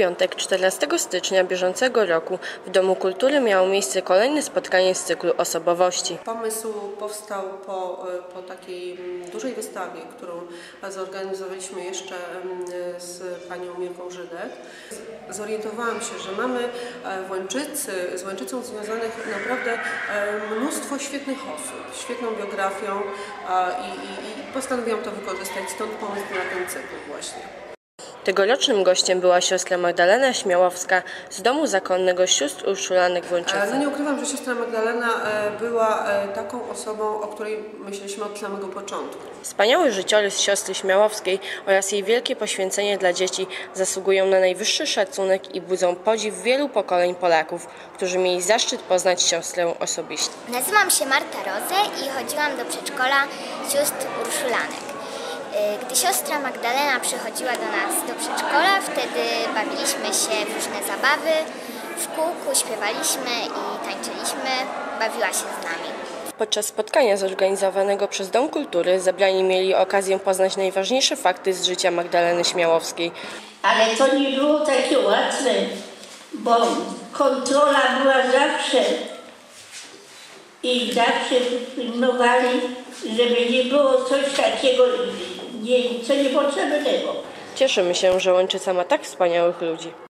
piątek 14 stycznia bieżącego roku w Domu Kultury miało miejsce kolejne spotkanie z cyklu osobowości. Pomysł powstał po, po takiej dużej wystawie, którą zorganizowaliśmy jeszcze z panią Mirką Żydek. Zorientowałam się, że mamy e, w Łęczycy, z Łęczycą związanych naprawdę e, mnóstwo świetnych osób, świetną biografią i, i, i postanowiłam to wykorzystać, stąd pomysł na ten cykl właśnie. Tegorocznym gościem była siostra Magdalena Śmiałowska z Domu Zakonnego Sióstr Urszulanek w Łęczycy. No nie ukrywam, że siostra Magdalena e, była e, taką osobą, o której myśleliśmy od samego początku. Wspaniały życiorys siostry Śmiałowskiej oraz jej wielkie poświęcenie dla dzieci zasługują na najwyższy szacunek i budzą podziw wielu pokoleń Polaków, którzy mieli zaszczyt poznać siostrę osobiście. Nazywam się Marta Roze i chodziłam do przedszkola sióstr Urszulanek. Y, Gdy siostra Magdalena przychodziła do nas do przedszkola, wtedy bawiliśmy się w różne zabawy, w kółku śpiewaliśmy i tańczyliśmy, bawiła się z nami. Podczas spotkania zorganizowanego przez Dom Kultury zebrani mieli okazję poznać najważniejsze fakty z życia Magdaleny Śmiałowskiej. Ale to nie było takie łatwe, bo kontrola była zawsze i zawsze pilnowali, żeby nie było coś takiego, nie, co niepotrzebnego. Cieszymy się, że Łęczyca ma tak wspaniałych ludzi.